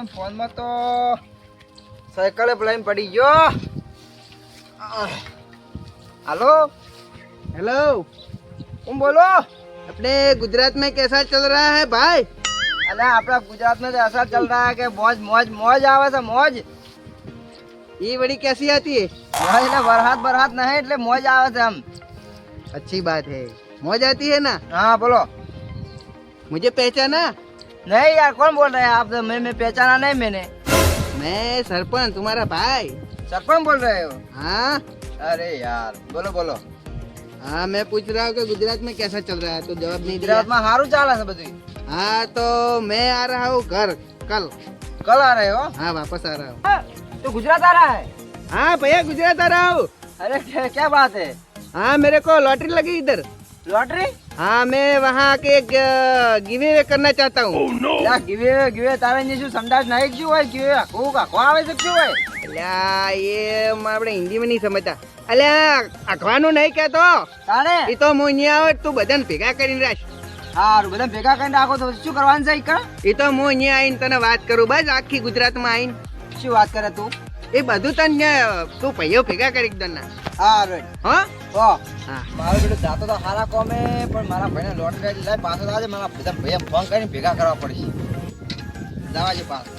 ફોનમાં ફોનમાં તો સાયકલે પ્લેન પડી ગયો. હાલો? હેલો? હું બોલો? આપણે ગુજરાતમાં કેસા ચલ રહ્યા હે ભાઈ? અને આપણા ગુજરાતમાં તો એસા ચલ રહ્યા કે મોજ મોજ મોજ આવે છે મોજ. એ વળી કેસી હતી? મોજ એટલે વરહાદ બરહાદ નહીં એટલે મોજ આવે છે આમ અચ્છી બાત હે. મોજ આતી હે ના? હા બોલો. મુજે પહેચાના? नहीं यार कौन बोल रहे हैं आप मैं मैं पहचाना नहीं मैंने मैं सरपंच तुम्हारा भाई सरपंच बोल रहे हो हाँ अरे यार बोलो बोलो हाँ मैं पूछ रहा हूँ कि गुजरात में कैसा चल रहा है तो जवाब नहीं गुजरात में हारू चाला सब हाँ तो मैं आ रहा हूँ घर कल कल आ रहे हो हाँ वापस आ रहा हूँ हाँ, तो गुजरात आ रहा है हाँ भैया गुजरात आ रहा हूँ अरे क्या, क्या बात है हाँ मेरे को लॉटरी लगी इधर लॉटरी हाँ मैं वहाँ के गिवे करना चाहता हूँ યા ગીવે ગીવે તારે ને શું સંડાસ નાઈ ગયું હોય ગીવે આખું આખું આવે છે શું હોય અલ્યા એ આપણે હિન્દીમાં નહીં સમજતા અલ્યા અખવાનું નહીં કહેતો તારે એ તો હું અહીંયા આવે તું બધાને ભેગા કરીને રાખ સારું બધા ભેગા કરીને રાખો તો શું કરવાનું છે ઈકણ એ તો હું અહીંયા આવીને તને વાત કરું બસ આખી ગુજરાતમાં આવીને શું વાત કરે તું એ બધું તને તું પૈયો ભેગા કરી દે ના હા તો હા? મારો બેટો જાતો તો સારા કોમે પણ મારા ભાઈને લોટરી આવી લાય પાછો આજે મારા બધા ફોન કરીને ભેગા કરવા પડશે. જવા છે પાછો.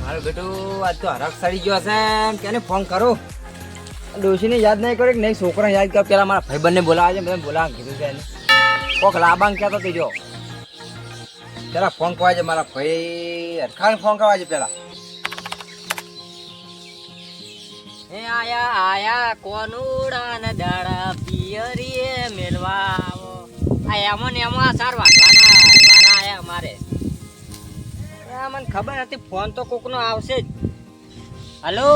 મારો બેટો આજ તો હરખ સડી ગયો છે કેને ફોન કરું? ડોશીને યાદ નહીં કર્યો કે નહીં? છોકરાને યાદ કરો પેલા મારા ભાઈબંધને બોલાવે છે બધા બોલાવા કીધું છે કોક લાબાંગ કહેતો થઈ જો. પેલા ફોન કરવા છે મારા ભાઈ હરખાને ફોન કરવા છે પેલા. હે આયા આયા કોનુડા ને દાડા પિયરીએ મેલવા આવો આ એમાં ને આ સાર વાગવાના વારા આયા મારે આ મને ખબર હતી ફોન તો કોકનો આવશે જ. હલો?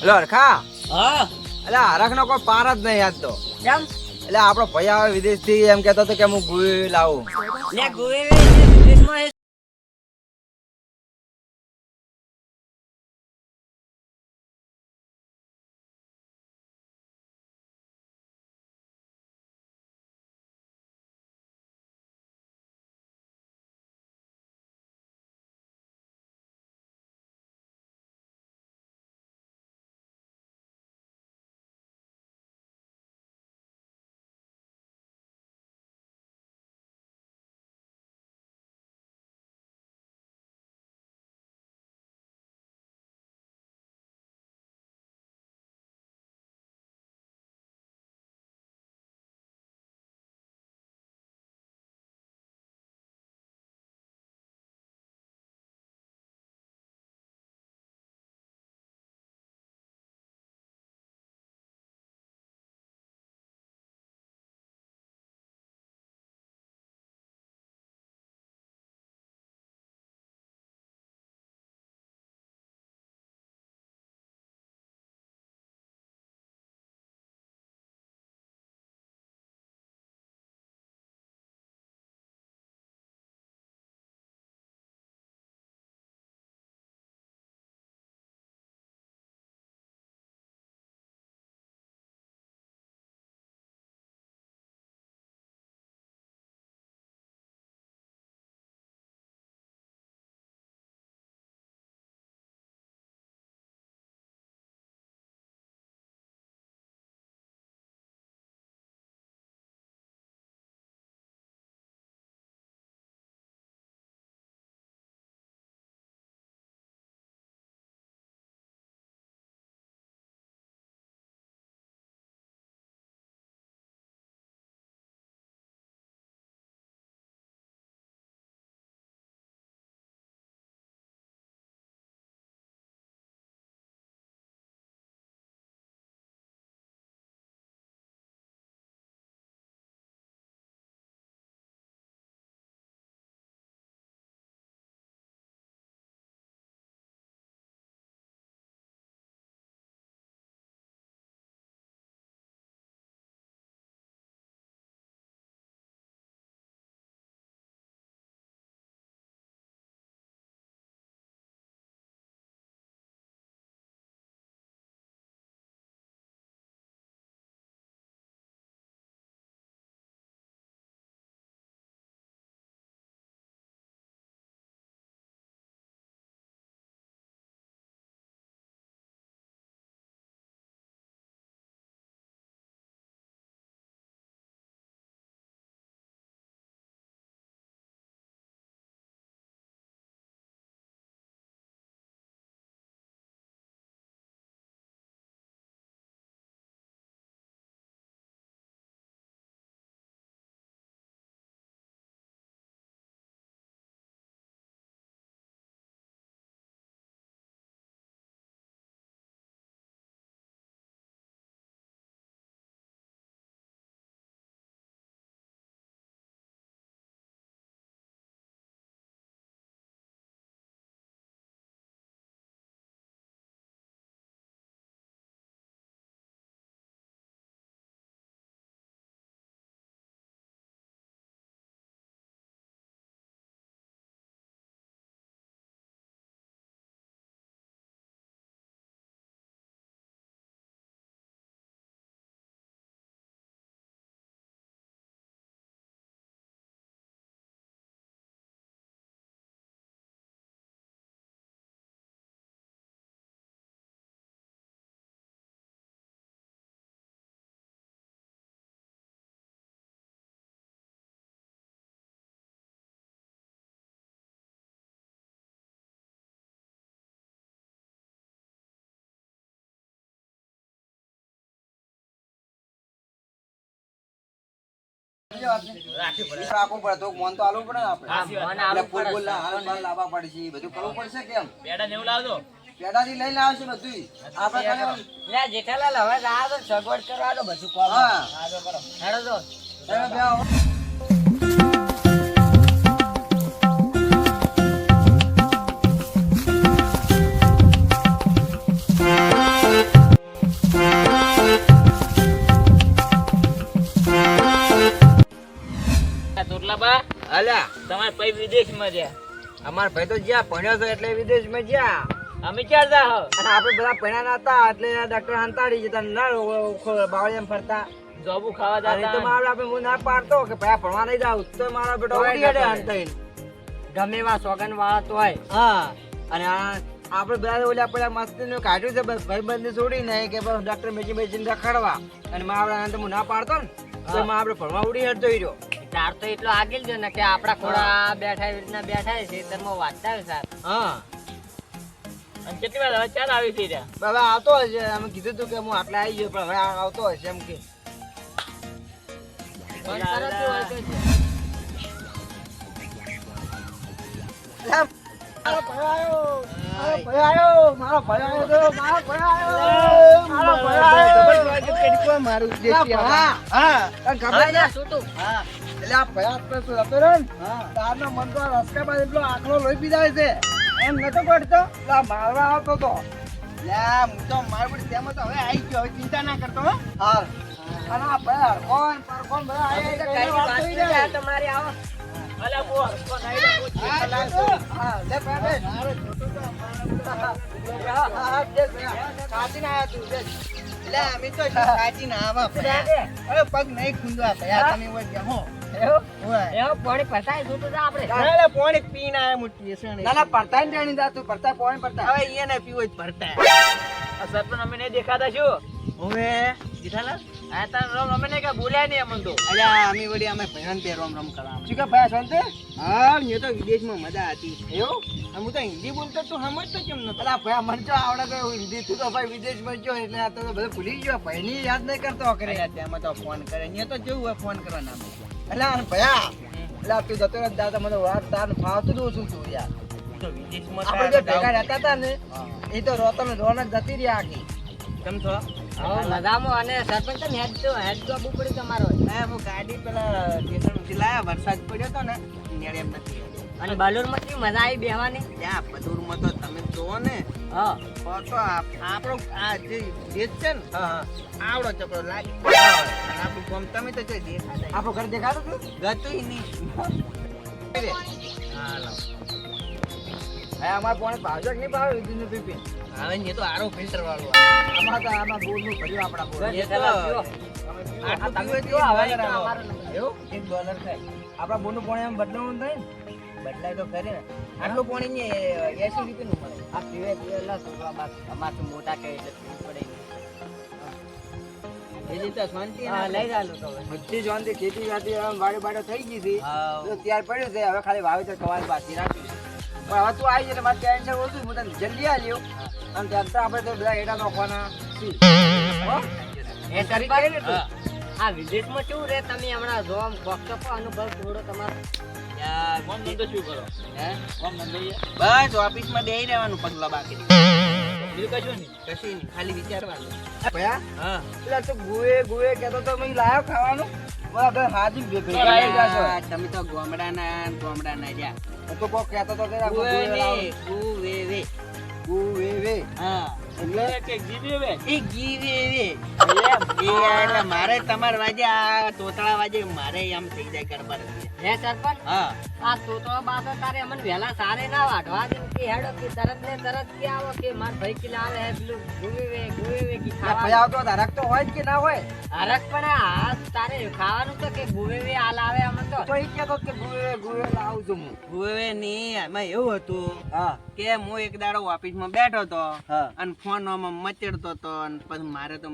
હેલો અરખા હા? એટલે હરખ નો કોઈ પાર જ નહીં યાદ તો. કેમ? એટલે આપણો ભાઈ આવે વિદેશથી એમ કેતો હતો કે હું ભૂલ લાવું લે ગુવે રાખવું પડે તો મોન તો આલવું પડે ને આપણે. ફૂલ ફૂલ હાલ લાવવા પડશે બધું કરવું પડશે કેમ પેડા નેવું લાવજો. પેડાથી લઈને આવશે બધું આપણે લે જેઠાલાલ હવે તો આ સગવડ કરવા દો બધું હા. હેડો અલ્યા. તમારે ભાઈ વિદેશમાં ગયા. અમાર ભાઈ તો જ્યાં ભણ્યો હતો એટલે વિદેશમાં જ્યાં. અમે ક્યાં જા હો? અને આપણે બધા ભણ્યા નતા એટલે ડોક્ટર હંતાડી જતા ના બાવળિયામાં ફરતા. જોબુ ખાવા જતા તો મારા આપણે હું ના પાડતો કે ભાઈ ભણવા નહીં જાવ તો મારા બેટો રહે. હંતાઈને. ગમે એવા સોગન વાળા તો હોય. હા. અને આ આપણે બધા ઓલા પેલા મસ્તીનું કાઢ્યું છે બસ ભાઈબંધને છોડીને કે બસ ડોક્ટર મેચી મેચીને રખડવા. અને મારા હું ના પાડતો ને. તો આપડે આપણે ભણવા ઉડી હડતો રહ્યો તાર તો એટલો આગળ જો ને કે આપડા ખોડા બેઠા એવી રીતના બેઠા છે ખેતરમાં વાંચતા સાહેબ. હા. અને કેટલી વાર હવે ચાર આવી છે હવે આવતો હશે અમે કીધું હતું કે હું આટલે આવી ગયો પણ હવે આવતો હશે એમ કે. મારો આવ્યો આવ્યો આવ્યો આવ્યો આવ્યો ના. એટલે આ ભયા તો શું હતો રે ને? તારનો મન તો રસ્તા પર એટલો આખલો લોહી પીધાય છે એમ નતો પડતો એટલે આ મારવા આવતો તો લ્યા, હું તો મારું બધું તેમાં તો હવે આવી ગયો હવે ચિંતા ના કરતો હો હા અને આ કોણ કોણ બધા એટલે વાત થઈ જાય. તમારી આવો હા, લે, હા. હા. કાચીને આયા તું. એટલે અમે તો સાચી ના આવા. પગ નહીં ખૂંદવા ભયા તમે હોય? પાણી પતાય છૂટું જા આપણે. ના, ના, પાણી પીને આયા હું ટેસણે. ના. ના પડતા ને જાણી જા તું પડતા પોઈન્ટ પડતા હવે અહીંયા ને પીવો જ ભરતા આ સરપંચ અમે નહીં દેખાતા શું? હવે જેઠાલાલ આ તાર રમ અમે નહીં કાંઈ બોલ્યા નહીં અમને તો. અલ્યા અમે વળી અમે ભયન તે રોમ રોમ કરવા શું કે ભયા શાંતિ? હા એ તો વિદેશમાં મજા હતી. એવું? હું તો હિન્દી બોલતો તો સમજતો કેમ ન અલા ભયા મને તો આવડે તો હિન્દી તું તો ભાઈ વિદેશમાં ગયો એટલે આ તો બધું ભૂલી ગયો. ભાઈ ની યાદ નહીં કરતો કરે અલ્યા તેમાં તો ફોન કરે. અહીંયા તો જેવું હોય ફોન કરવાના અલા ભયા અલા તું જતો રહે દાદા મને વાત તાર ફાવતું જ ઓછું તું યાર. તો આપણે જે ભેગા રહેતા હતા ને એ તો રોતન રોનક જતી રહ્યા આખી. કેમ છો? હવે મજામાં. અને સરપંચ ને હેડ તો હેડ તો આપવું પડ્યું તમારો. ના હું ગાડી પેલા સ્ટેશન સુધી લાયા વરસાદ પડ્યો તો ને એમ નથી. અને બાલુરમાં કેવી મજા આવી બેહવાની? ત્યાં પદુરમાં તો તમે જોવો ને હા. તો આપણો આ જે દેશ છે ને આવડો ચપડો લાગે. આપણું ગામ તમે તો જો દેખાતા આપણું ઘર દેખાતું તું ગતું નહીં. હા અમારે પોણે ભાવજો નહીં ભાવે વિધિનું પીપી? હવે એ તો આરો ફિલ્ટર વાળું આમાં તો આમાં બોલનું ભર્યું આપણા તમે હવે અમારું. એવું? એક ડોલર થાય. આપણા બોલનું પોણે એમ બદલાવું થાય ને? બદલાય તો ખરી ને. આટલું પાણી ને એસી રૂપિયાનું મળે? આ પીવે પીવે લા છોકરા બાપ અમાર તો મોટા કહે એટલે પીવું પડે તો શાંતિ લઈ જાલો તો બધી શાંતિ ખેતી આમ વાડી બાડો થઈ ગઈ હતી તો ત્યાર પડ્યું છે હવે ખાલી વાવેતર કવાલ બાકી રાખ્યું પણ હવે તું આવી જાય મારે ટેન્શન ઓછું હું તને જલ્દી આવ્યો અને ત્યાં આપણે તો બધા એડા નોખવાના એ ને આ વિદેશમાં કેવું રે? તમે હમણાં જોવા આમ અનુભવ થોડો તમારો. કોમ ધંધો શું કરો હે કોમ ધંધો બસ ઓફિસમાં બેહી રહેવાનું પગલા બાકી. બીજું કશું નહીં. કશું નહીં ખાલી વિચારવાનું. ભયા? હા. પેલા તું ગુએ ગુએ કહેતો તો મેં લાયો ખાવાનું. હાજી ભેગા જાશો. તમે તો ગોમડાના ને ગોમડાના જા તો કોક કહેતો તો કે ગુએ હા. એટલે કે જીવી હવે એ ગી વે વે એ યાર, એટલે મારે તમાર વાજે આ તોતળા વાજે મારે આમ થઈ જાય ગડબડ હે સરપંચ? હા. આ તોતો બાતો તારે અમને વહેલા સારે ના વાઢવા દે કે હેડો કે તરત ને તરત કે આવો કે માર ભાઈ કે લાવે હે પેલું ગુવે વે ગુવે વે કે આ ભાઈ આવતો હરખ તો હોય જ કે ના હોય? હરક પણ આ તારે ખાવાનું તો કે ગુવે વે આ લાવે અમને તો. તો કહેતો કે ગુએ ગુએ લાવું છું હું. ગુવે ની એમાં એવું હતું હા. કે હું એક દાડો ઓફિસમાં બેઠો તો હા. અને ફોન મચેડતો હતો અને પછી મારે તો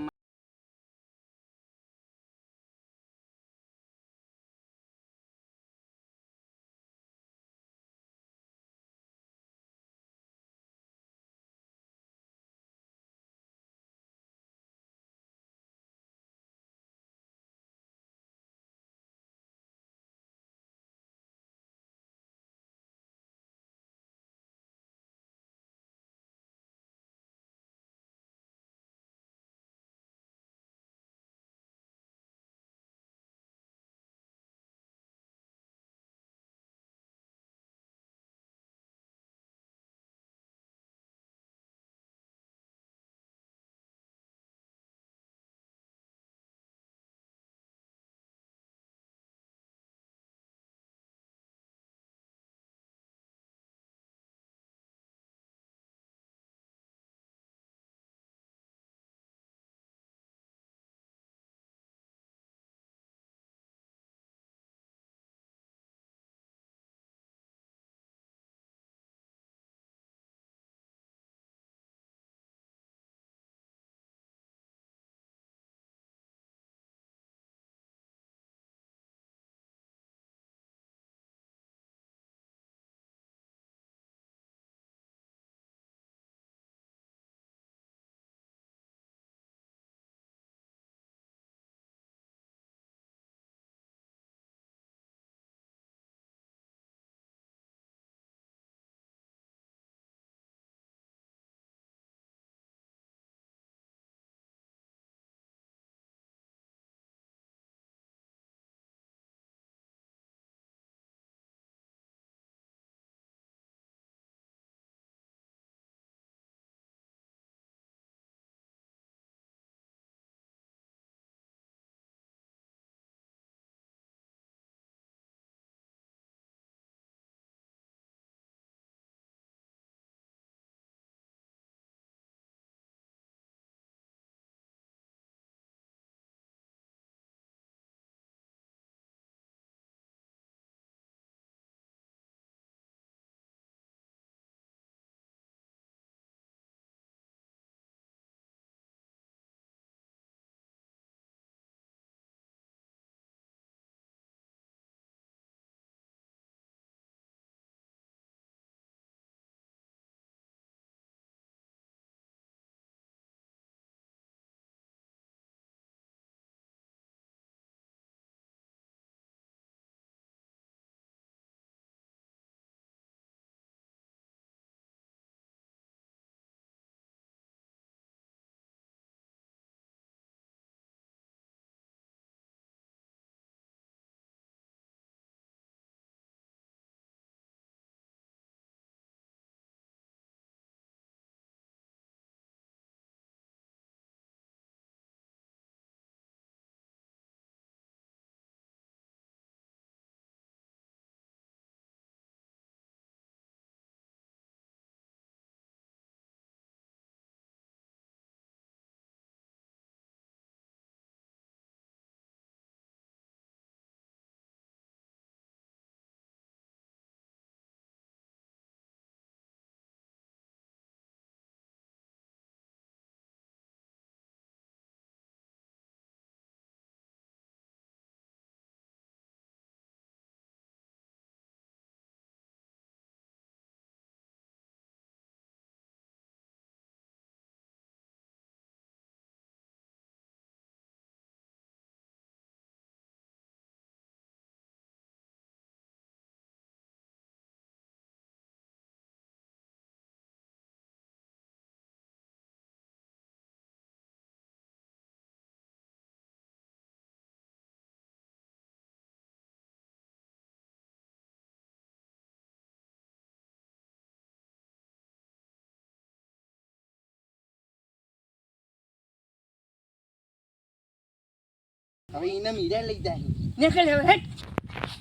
હવે એને મીરા લઈ જાય. નીકળ હવે હેટ.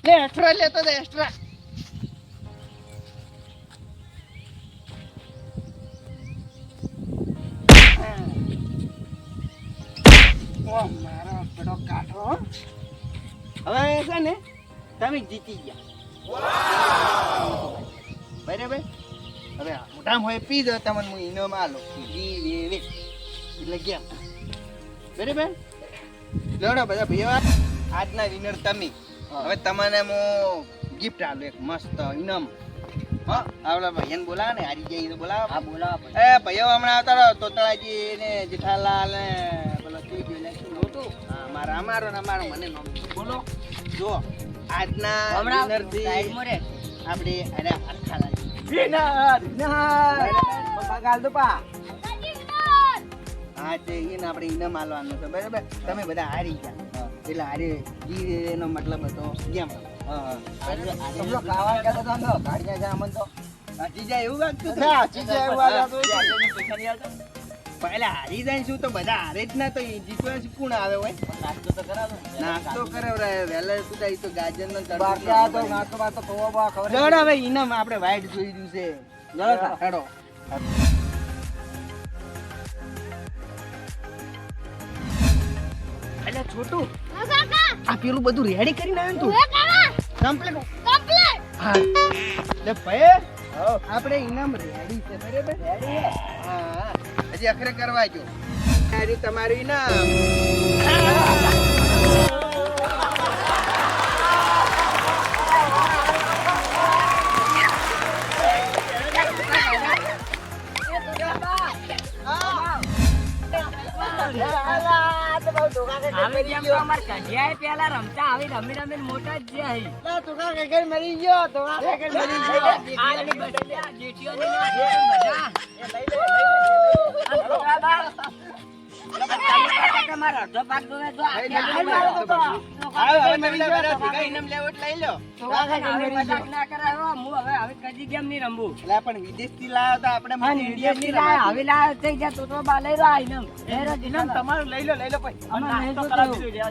લે એક્સ્ટ્રા લેતો દે એક્સ્ટ્રા ઓ મારો પેલો કાઢો હવે છે ને તમે જીતી ગયા. બરાબર? હવે મોટા હોય પી દો તમને હું ઇનામ આલો જી વે વે એટલે ગયા. બરાબર? લેવડો બધા આજના વિનર તમે. હવે તમને હું ગિફ્ટ આલું એક મસ્ત ઇનામ. હા ભાઈઓને બોલાવો ને હારી જાય બોલાવો. હા બોલાવો એ ભાઈઓ હમણાં આવતા તોતળાજી ને જેઠાલાલ ને બોલો તું જો શું નહોતું? હા. મારા અમારો ને અમારો મને બોલો. જો આજના હમણાં winner થી સાઈડમાં રે. આપણે અરે અરખાલાજી વિનર વિનર ગાલ દો પા. હા એને આપણે ઇનામ આલવાનું છે. બરાબર? તમે બધા હારી ગયા. એટલે હારે જી એનો મતલબ હતો. ગેમ જાય એવું લાગતું લાગતું પહેલા હારી જાય શું? તો બધા હારે જ ના તો ઈ જીતવા કોણ આવે હોય? નાસ્તો તો કરાવો. નાસ્તો કરાવરાય વહેલા સુધા ઈ તો ગાજર નો નાસ્તો બાસ્તો ખબર હવે ઇનામ આપણે વાઈટ જોઈ રહ્યું છે. હેડો. એટલે છોટું. આ પેલું બધું રેડી કરીને આવ્યો ને તું? કમ્પ્લીટ હા. એટલે ભાઈ. આપણે ઇનામ રેડી છે બરાબર? રેડી હા. હજી અખરે કરવા જો. આ તમારું ઇનામ. આવી જેમ તો અમાર કઢિયાએ પેલા રમતા આવી રમી રમીને મોટા જ અહીં. મરી ગયો તો મરી આ જેઠીઓની ના તમારો અડધો ભાગ જોવે તો આ.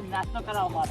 નાસ્તો કરાવો